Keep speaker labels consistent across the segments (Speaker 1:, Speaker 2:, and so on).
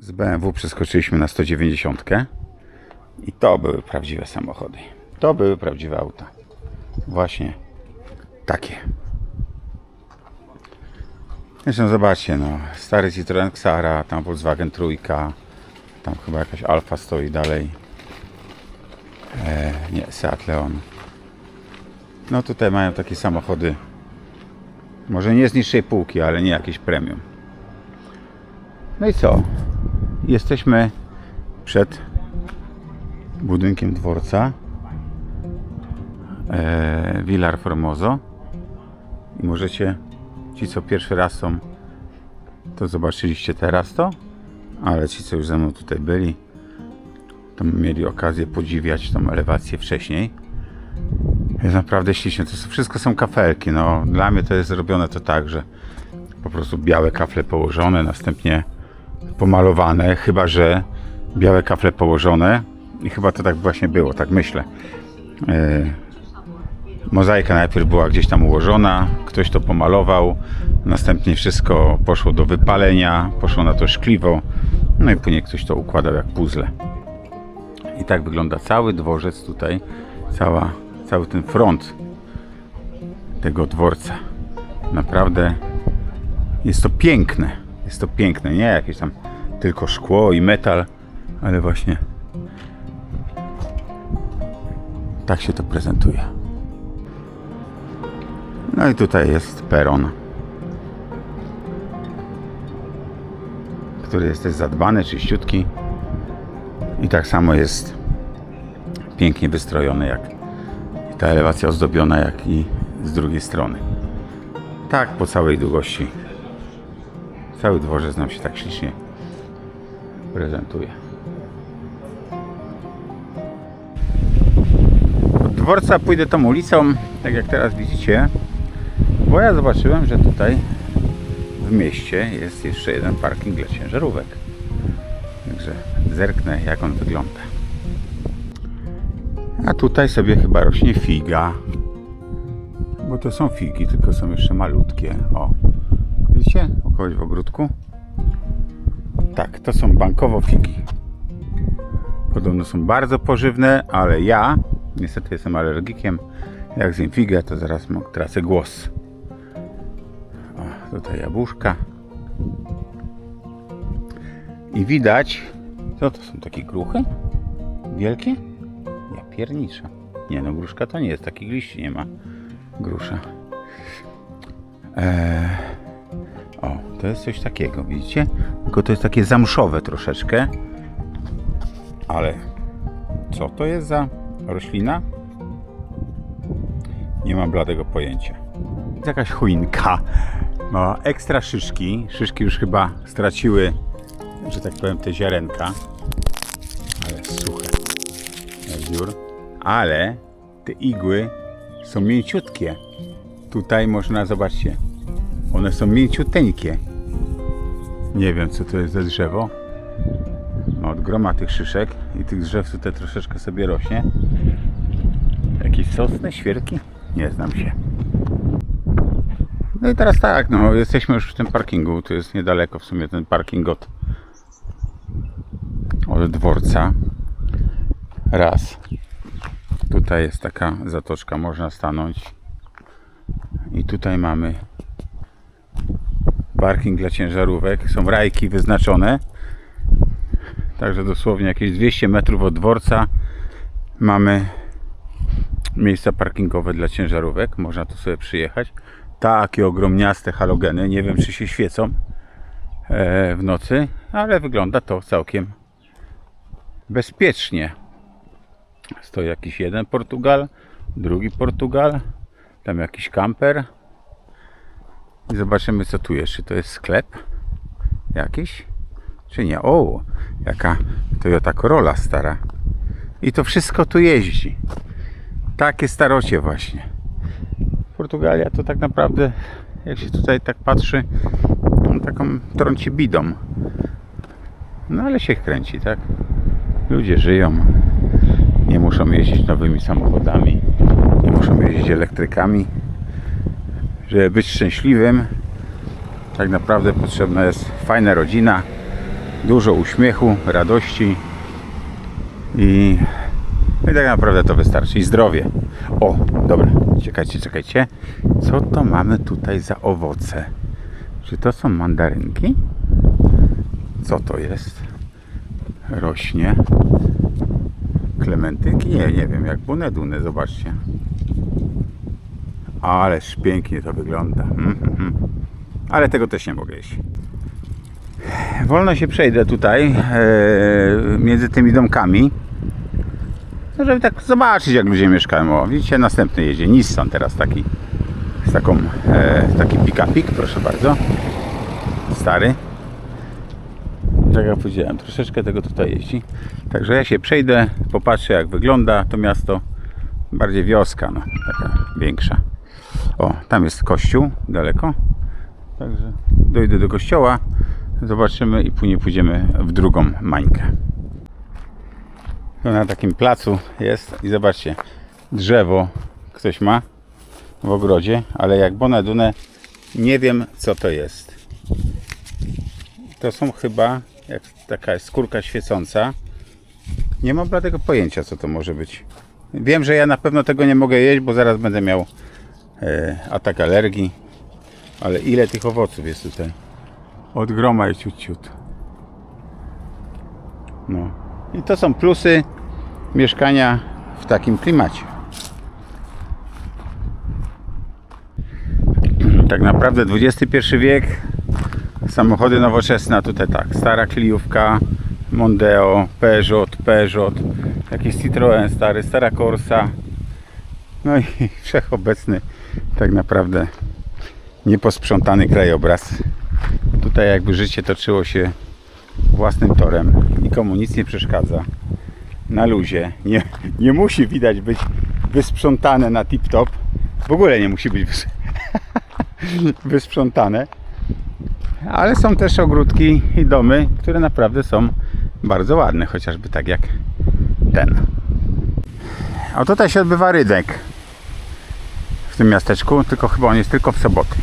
Speaker 1: Z BMW przeskoczyliśmy na 190 i to były prawdziwe samochody. To były prawdziwe auta. Właśnie takie. Zresztą zobaczcie, no, stary Citroen Xara, tam Volkswagen Trójka, tam chyba jakaś Alfa stoi dalej. E, nie, Seat Leon. No tutaj mają takie samochody, może nie z niższej półki, ale nie jakieś premium. No i co? Jesteśmy przed budynkiem dworca e, Villar Formoso i możecie, ci co pierwszy raz są, to zobaczyliście teraz to, ale ci co już ze mną tutaj byli, to mieli okazję podziwiać tą elewację wcześniej. Jest naprawdę ślicznie. To wszystko są kafelki. No, dla mnie to jest zrobione to tak, że po prostu białe kafle położone, następnie pomalowane, chyba że białe kafle położone i chyba to tak właśnie było, tak myślę. E, mozaika najpierw była gdzieś tam ułożona, ktoś to pomalował, następnie wszystko poszło do wypalenia, poszło na to szkliwo, no i później ktoś to układał jak puzzle. I tak wygląda cały dworzec tutaj, cała, cały ten front tego dworca. Naprawdę jest to piękne. Jest to piękne, nie jakieś tam tylko szkło i metal, ale właśnie tak się to prezentuje. No i tutaj jest peron, który jest też zadbany, czyściutki. I tak samo jest pięknie wystrojony, jak ta elewacja ozdobiona, jak i z drugiej strony. Tak po całej długości. Cały dworzec nam się tak ślicznie prezentuje. Od dworca pójdę tą ulicą, tak jak teraz widzicie, bo ja zobaczyłem, że tutaj w mieście jest jeszcze jeden parking dla ciężarówek. Także zerknę jak on wygląda. A tutaj sobie chyba rośnie figa. Bo to są figi, tylko są jeszcze malutkie. O, widzicie? O kogoś w ogródku. Tak, to są bankowo figi. Podobno są bardzo pożywne, ale ja niestety jestem alergikiem. Jak zjem figę, to zaraz tracę głos. O, tutaj jabłuszka. I widać, co to są takie gruchy? Wielkie? Ja piernicza. Nie no, gruszka to nie jest, takich liści nie ma. Grusza. Eee, o, to jest coś takiego, widzicie? Tylko to jest takie zamszowe troszeczkę. Ale co to jest za roślina? Nie mam bladego pojęcia. Jest jakaś choinka. Ma ekstra szyszki. Szyszki już chyba straciły, że tak powiem, te ziarenka. Ale suche. Dziur. Ale te igły są mięciutkie. Tutaj można, zobaczcie, one są mięciuteńkie. Nie wiem, co to jest za drzewo. No, od groma tych szyszek i tych drzew tutaj troszeczkę sobie rośnie. Jakieś sosny, świerki? Nie znam się. No i teraz tak, no jesteśmy już w tym parkingu. Tu jest niedaleko w sumie ten parking od, od dworca. Raz. Tutaj jest taka zatoczka, można stanąć. I tutaj mamy parking dla ciężarówek. Są rajki wyznaczone. Także dosłownie jakieś 200 metrów od dworca mamy miejsca parkingowe dla ciężarówek. Można tu sobie przyjechać. Takie ogromniaste halogeny. Nie wiem, czy się świecą e, w nocy, ale wygląda to całkiem bezpiecznie. Stoi jakiś jeden Portugal, drugi Portugal, tam jakiś kamper. I zobaczymy co tu jest. Czy to jest sklep jakiś? Czy nie? O, jaka Toyota Corolla stara. I to wszystko tu jeździ. Takie starocie właśnie. Portugalia to tak naprawdę, jak się tutaj tak patrzy, no, taką trąci bidą. No ale się kręci, tak? Ludzie żyją. Nie muszą jeździć nowymi samochodami. Nie muszą jeździć elektrykami. Żeby być szczęśliwym, tak naprawdę potrzebna jest fajna rodzina, dużo uśmiechu, radości i, i tak naprawdę to wystarczy. I zdrowie. O, dobra, czekajcie, czekajcie. Co to mamy tutaj za owoce? Czy to są mandarynki? Co to jest? Rośnie. Klementynki? Nie, nie wiem, jak buneduny, zobaczcie. Ależ pięknie to wygląda. Mm, mm. Ale tego też nie mogę jeść. Wolno się przejdę tutaj e, między tymi domkami. No, żeby tak zobaczyć jak ludzie mieszkają. O, widzicie, następny jedzie. Nissan teraz taki. Z taką, e, taki pick-upik, proszę bardzo. Stary. Tak jak powiedziałem, troszeczkę tego tutaj jeździ. Także ja się przejdę, popatrzę jak wygląda to miasto. Bardziej wioska, no, taka większa. O, tam jest kościół, daleko. Także dojdę do kościoła, zobaczymy i później pójdziemy w drugą mańkę. Tu na takim placu jest i zobaczcie, drzewo ktoś ma w ogrodzie, ale jak bonadune nie wiem co to jest. To są chyba jak taka skórka świecąca. Nie mam bladego pojęcia co to może być. Wiem, że ja na pewno tego nie mogę jeść, bo zaraz będę miał atak alergii. Ale ile tych owoców jest tutaj? Od groma ciut, ciut. No. I to są plusy mieszkania w takim klimacie. Tak naprawdę XXI wiek, samochody nowoczesne, tutaj tak, stara Kliówka, Mondeo, Peugeot, Peugeot, jakiś Citroën stary, stara Corsa, no i wszechobecny tak naprawdę nieposprzątany krajobraz. Tutaj jakby życie toczyło się własnym torem. Nikomu nic nie przeszkadza. Na luzie. Nie, nie musi widać być wysprzątane na tip-top. W ogóle nie musi być wys- wysprzątane. Ale są też ogródki i domy, które naprawdę są bardzo ładne. Chociażby tak jak ten. A tutaj się odbywa rynek w tym miasteczku, tylko chyba on jest tylko w soboty.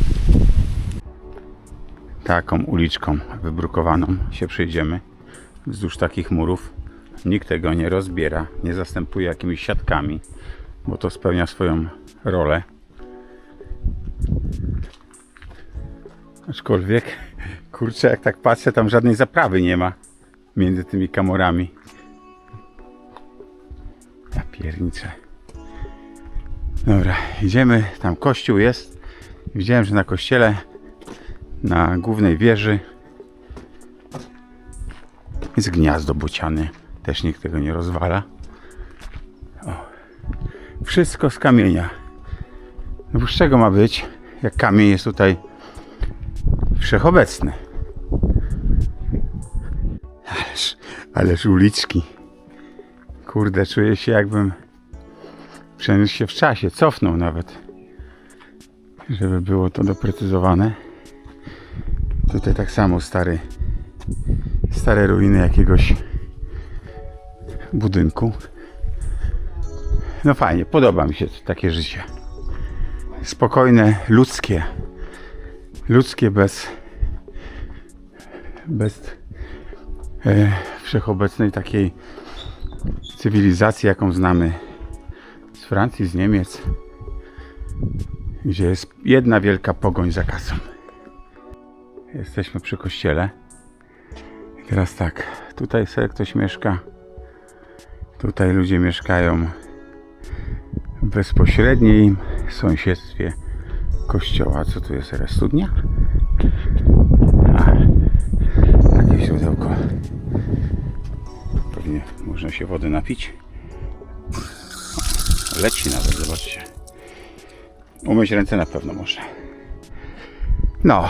Speaker 1: Taką uliczką wybrukowaną się przejdziemy wzdłuż takich murów. Nikt tego nie rozbiera, nie zastępuje jakimiś siatkami, bo to spełnia swoją rolę. Aczkolwiek, kurczę, jak tak patrzę, tam żadnej zaprawy nie ma między tymi kamorami. Ja pierniczę. Dobra, idziemy. Tam kościół jest. Widziałem, że na kościele, na głównej wieży jest gniazdo bociany. Też nikt tego nie rozwala. O. Wszystko z kamienia. No z czego ma być, jak kamień jest tutaj wszechobecny? Ależ, ależ uliczki. Kurde, czuję się jakbym przeniósł się w czasie, cofnął nawet, żeby było to doprecyzowane. Tutaj tak samo stary, stare ruiny jakiegoś budynku. No fajnie, podoba mi się takie życie. Spokojne, ludzkie. Ludzkie bez bez e, wszechobecnej takiej cywilizacji, jaką znamy Francji, z Niemiec, gdzie jest jedna wielka pogoń za kasą. Jesteśmy przy kościele. I teraz tak, tutaj sobie ktoś mieszka. Tutaj ludzie mieszkają w bezpośrednim sąsiedztwie kościoła. Co tu jest? Studnia? A, takie źródełko. Pewnie można się wody napić. Leci nawet, zobaczcie. Umyć ręce na pewno można. No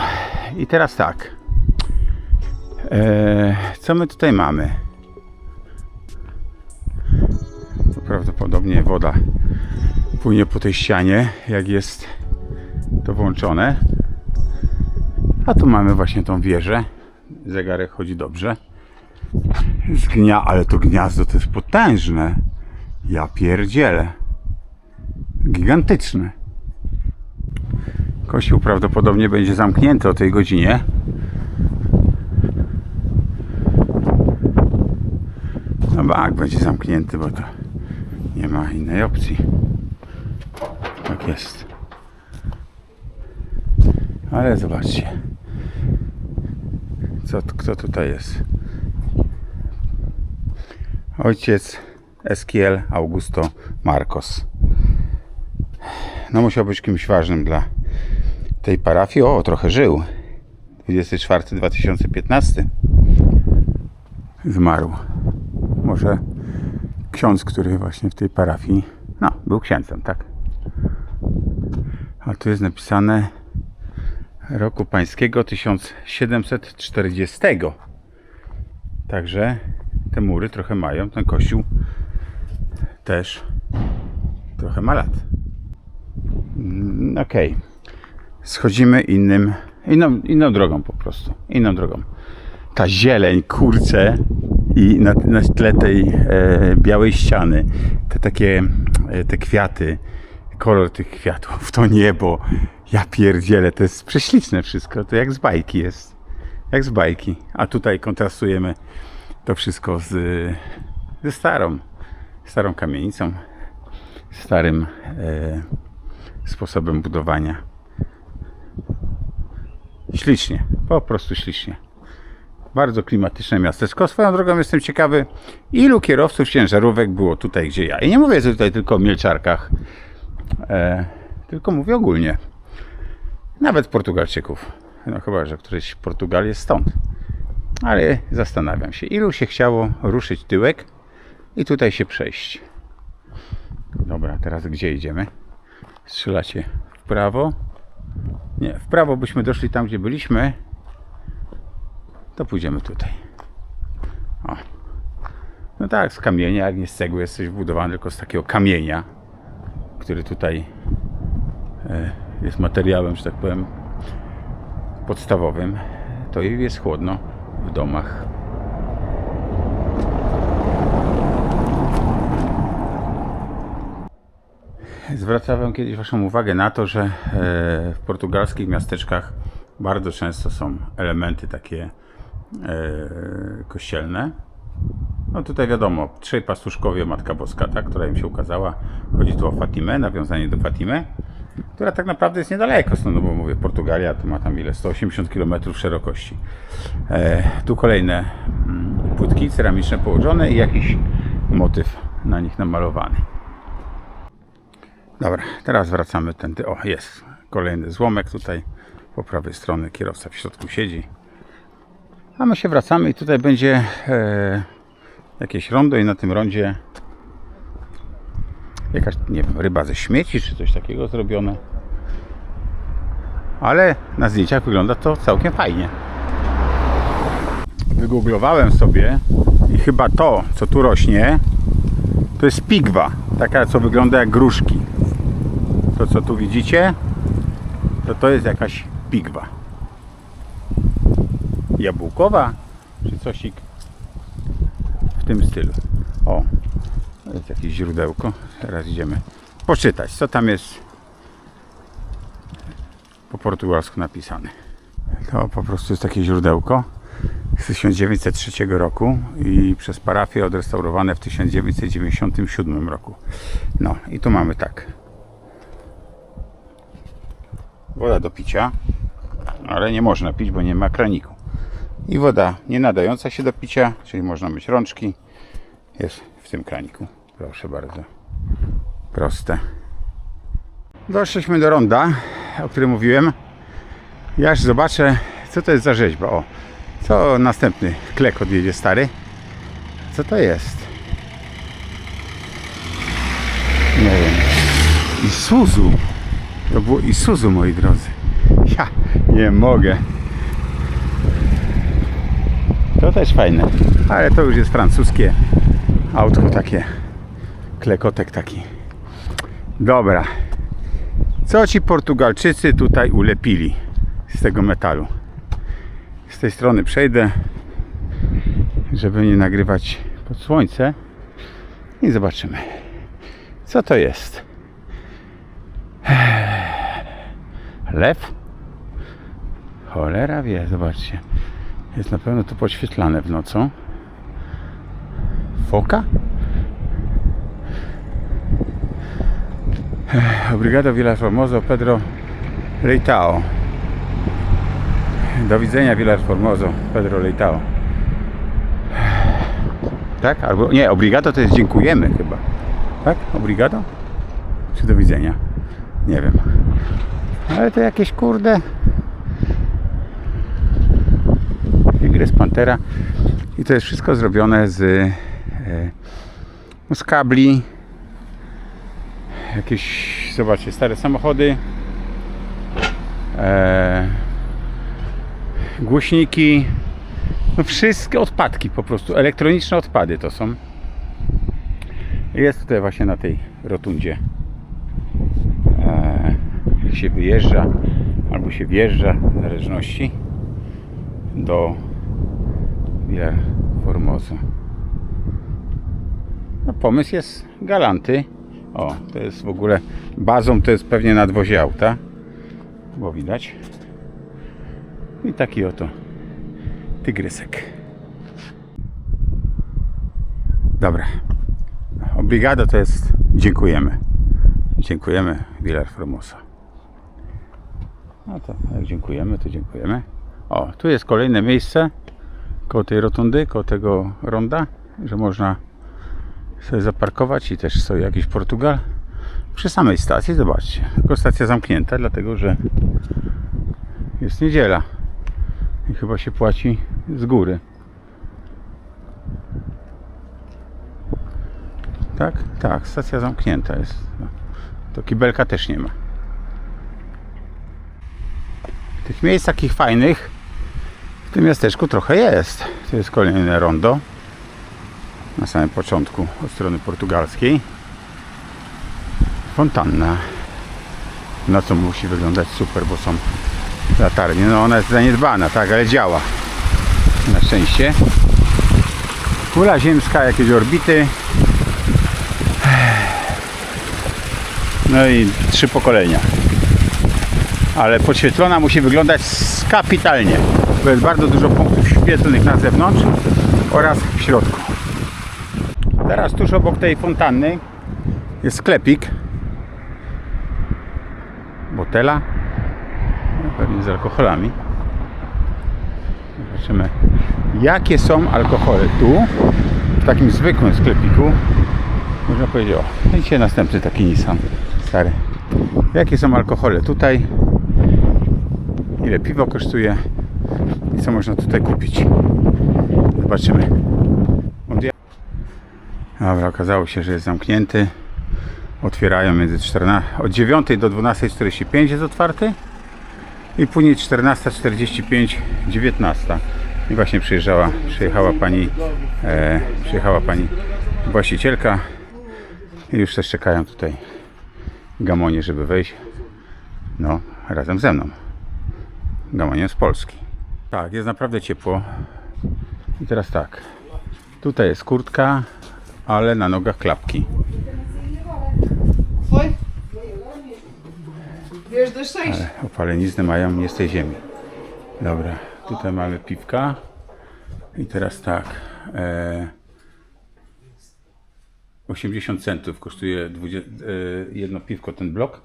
Speaker 1: i teraz tak. Eee, co my tutaj mamy? Prawdopodobnie woda płynie po tej ścianie, jak jest to włączone. A tu mamy właśnie tą wieżę. Zegarek chodzi dobrze. Z gnia, ale to gniazdo to jest potężne. Ja pierdzielę. Gigantyczne. Kościół prawdopodobnie będzie zamknięty o tej godzinie. bank będzie zamknięty, bo to nie ma innej opcji. Tak jest. Ale zobaczcie. Co, kto tutaj jest? Ojciec Eskiel Augusto Marcos. No musiał być kimś ważnym dla tej parafii. O, trochę żył. 24-2015 zmarł. Może ksiądz, który właśnie w tej parafii, no, był księdzem, tak? A tu jest napisane roku pańskiego 1740. Także te mury trochę mają, ten kościół też trochę ma lat. Mm, Okej. Schodzimy innym, inną, inną drogą po prostu. Inną drogą. Ta zieleń, kurcze i na, na tle tej e, białej ściany, te takie e, te kwiaty, kolor tych kwiatów, to niebo. Ja pierdzielę, to jest prześliczne wszystko. To jak z bajki jest. Jak z bajki. A tutaj kontrastujemy to wszystko z, ze starą, starą kamienicą, starym e, sposobem budowania. Ślicznie, po prostu ślicznie. Bardzo klimatyczne miasteczko. Swoją drogą jestem ciekawy, ilu kierowców ciężarówek było tutaj, gdzie ja. I nie mówię tutaj tylko o Mielczarkach, e, tylko mówię ogólnie. Nawet Portugalczyków. No chyba, że któryś Portugal jest stąd. Ale zastanawiam się, ilu się chciało ruszyć tyłek i tutaj się przejść. Dobra, teraz gdzie idziemy? Strzelacie w prawo. Nie, w prawo byśmy doszli tam, gdzie byliśmy. To pójdziemy tutaj. O. No tak, z kamienia, jak nie z cegły jest coś tylko z takiego kamienia, który tutaj e, jest materiałem, że tak powiem, podstawowym. To jest chłodno w domach. Zwracałem kiedyś Waszą uwagę na to, że e, w portugalskich miasteczkach bardzo często są elementy takie e, kościelne. No tutaj wiadomo, trzej pastuszkowie Matka Boska, tak, która im się ukazała. Chodzi tu o Fatimę, nawiązanie do Fatimy, która tak naprawdę jest niedaleko stąd, no bo mówię, Portugalia to ma tam ile? 180 km szerokości. E, tu kolejne mm, płytki ceramiczne położone i jakiś motyw na nich namalowany. Dobra, teraz wracamy tędy. O, jest kolejny złomek tutaj po prawej stronie. Kierowca w środku siedzi. A my się wracamy i tutaj będzie e, jakieś rondo i na tym rondzie jakaś, nie wiem, ryba ze śmieci czy coś takiego zrobione. Ale na zdjęciach wygląda to całkiem fajnie. Wygooglowałem sobie i chyba to, co tu rośnie, to jest pigwa. Taka, co wygląda jak gruszki. To, co tu widzicie, to to jest jakaś pigwa. Jabłkowa, czy cosik w tym stylu. O, jest jakieś źródełko. Teraz idziemy poczytać, co tam jest po portugalsku napisane. To po prostu jest takie źródełko z 1903 roku i przez parafię odrestaurowane w 1997 roku. No i tu mamy tak. Woda do picia, ale nie można pić, bo nie ma kraniku. I woda nie nadająca się do picia, czyli można myć rączki, jest w tym kraniku. Proszę bardzo. Proste. Doszliśmy do ronda, o którym mówiłem. Ja aż zobaczę, co to jest za rzeźba. O, co następny klek odjedzie stary. Co to jest? Nie wiem. Isuzu. To było Isuzu, moi drodzy. Ja nie mogę. To też fajne. Ale to już jest francuskie autko takie. Klekotek taki. Dobra. Co ci Portugalczycy tutaj ulepili z tego metalu? Z tej strony przejdę, żeby nie nagrywać pod słońce i zobaczymy, co to jest. Lew? Cholera wie, zobaczcie. Jest na pewno to podświetlane w nocą. Foka? Obrigado Villa Formoso Pedro Leitao. Do widzenia Villa Formoso Pedro Leitao. Tak? Albo nie, obrigado to jest dziękujemy chyba. Tak? Obrigado? Czy do widzenia? Nie wiem. Ale to jakieś kurde. Igres Pantera. I to jest wszystko zrobione z, e, no, z kabli. Jakieś, zobaczcie, stare samochody. E, głośniki. No wszystkie odpadki po prostu. Elektroniczne odpady to są. Jest tutaj właśnie na tej rotundzie. Się wyjeżdża albo się wjeżdża w zależności do Villa Formosa. No, pomysł jest galanty. O, to jest w ogóle bazą, to jest pewnie nadwozie auta, bo widać. I taki oto tygrysek. Dobra. Obrigado to jest dziękujemy. Dziękujemy Villar Formosa. No to jak dziękujemy, to dziękujemy. O, tu jest kolejne miejsce koło tej rotundy, koło tego ronda, że można sobie zaparkować i też stoi jakiś Portugal. Przy samej stacji, zobaczcie. Tylko stacja zamknięta, dlatego że jest niedziela i chyba się płaci z góry. Tak? Tak, stacja zamknięta jest. To kibelka też nie ma. Tych miejsc takich fajnych w tym miasteczku trochę jest. To jest kolejne rondo. Na samym początku od strony portugalskiej. Fontanna. Na co musi wyglądać super, bo są latarnie. No ona jest zaniedbana, tak, ale działa. Na szczęście. Kula ziemska, jakieś orbity. No i trzy pokolenia. Ale podświetlona musi wyglądać kapitalnie, bo jest bardzo dużo punktów świetlnych na zewnątrz oraz w środku. Teraz tuż obok tej fontanny jest sklepik. Botela. No, Pewnie z alkoholami. Zobaczymy jakie są alkohole tu w takim zwykłym sklepiku. Można powiedzieć, o, dzisiaj następny taki Nissan stary. Jakie są alkohole tutaj? Ile piwo kosztuje? I co można tutaj kupić? Zobaczymy. Dobra, okazało się, że jest zamknięty. Otwierają między 14, od 9 do 12.45 jest otwarty i później 14.45, 19. I właśnie przyjeżdżała, przyjechała pani, e, przyjechała pani właścicielka i już też czekają tutaj gamonie, żeby wejść. No, razem ze mną. Gamonie z Polski. Tak, jest naprawdę ciepło. I teraz tak. Tutaj jest kurtka, ale na nogach klapki.
Speaker 2: Wiesz, dość sześć.
Speaker 1: Opalenizny mają nie z tej ziemi. Dobra, tutaj mamy piwka. I teraz tak. E, 80 centów kosztuje 20, e, jedno piwko, ten blok.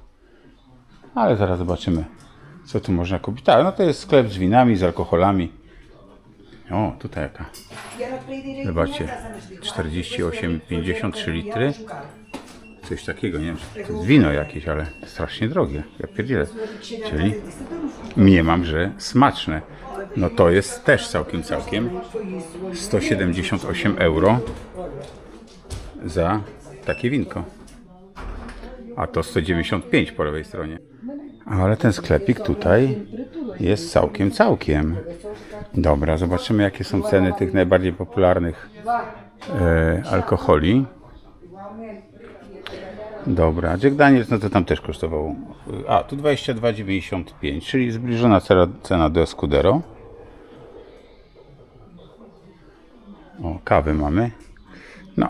Speaker 1: Ale zaraz zobaczymy, co tu można kupić. Tak, no to jest sklep z winami, z alkoholami. O, tutaj jaka. Zobaczcie, 48,53 litry. Coś takiego, nie wiem, to jest wino jakieś, ale strasznie drogie. Ja pierdzielę. Czyli mniemam, że smaczne. No to jest też całkiem, całkiem 178 euro za takie winko. A to 195 po lewej stronie. Ale ten sklepik tutaj jest całkiem, całkiem. Dobra, zobaczymy jakie są ceny tych najbardziej popularnych e, alkoholi. Dobra, Jack Daniels, no to tam też kosztował. A, tu 22,95, czyli zbliżona cena do Escudero. O, kawy mamy. No,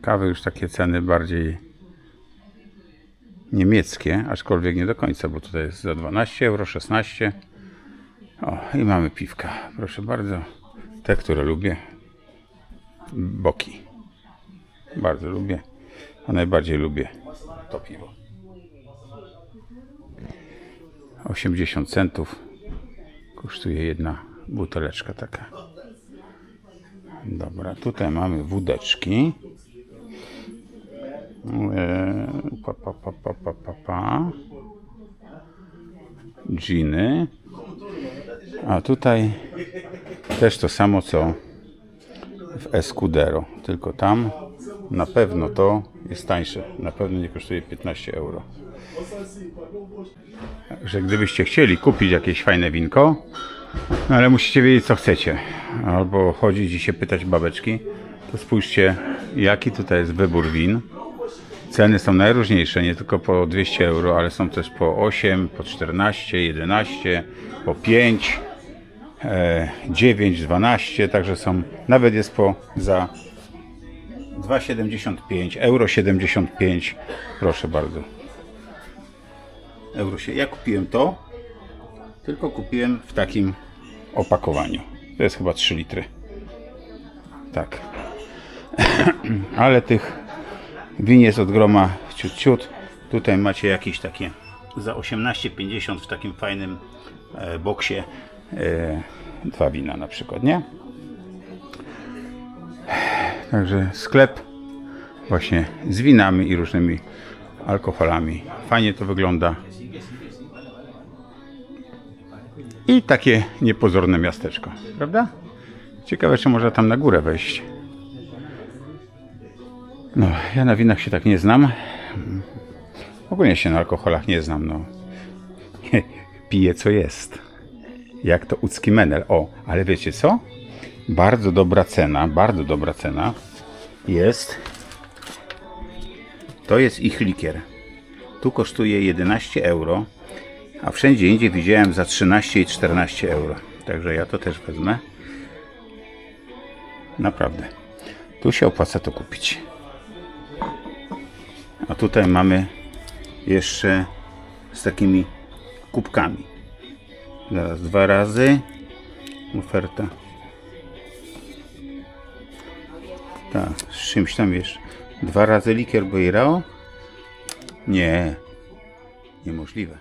Speaker 1: kawy już takie ceny bardziej niemieckie, aczkolwiek nie do końca, bo tutaj jest za 12 euro, 16. O, i mamy piwka. Proszę bardzo. Te, które lubię. boki. Bardzo lubię. A najbardziej lubię to piwo. 80 centów kosztuje jedna buteleczka taka. Dobra, tutaj mamy wódeczki. Eee, Pa, pa, pa, pa, pa, pa, pa. Giny. A tutaj też to samo co w Escudero, tylko tam na pewno to jest tańsze. Na pewno nie kosztuje 15 euro. Także gdybyście chcieli kupić jakieś fajne winko, no ale musicie wiedzieć co chcecie. Albo chodzić i się pytać babeczki, to spójrzcie jaki tutaj jest wybór win. Ceny są najróżniejsze, nie tylko po 200 euro, ale są też po 8, po 14, 11, po 5, e, 9, 12, także są, nawet jest po za 2,75, euro 75, proszę bardzo. Euro się, ja kupiłem to, tylko kupiłem w takim opakowaniu. To jest chyba 3 litry. Tak. Ale tych win jest od groma ciut ciut. Tutaj macie jakieś takie za 18,50 w takim fajnym e, boksie e, dwa wina na przykład, nie? Także sklep właśnie z winami i różnymi alkoholami. Fajnie to wygląda. I takie niepozorne miasteczko, prawda? Ciekawe, czy można tam na górę wejść. No, ja na winach się tak nie znam. Ogólnie się na alkoholach nie znam, no. Piję co jest. Jak to ucki menel. O, ale wiecie co? Bardzo dobra cena, bardzo dobra cena jest. To jest ich likier. Tu kosztuje 11 euro, a wszędzie indziej widziałem za 13 i 14 euro. Także ja to też wezmę. Naprawdę. Tu się opłaca to kupić. A tutaj mamy jeszcze z takimi kubkami. Zaraz dwa razy oferta. Tak, z czymś tam jeszcze. Dwa razy likier Boirao? Nie, niemożliwe.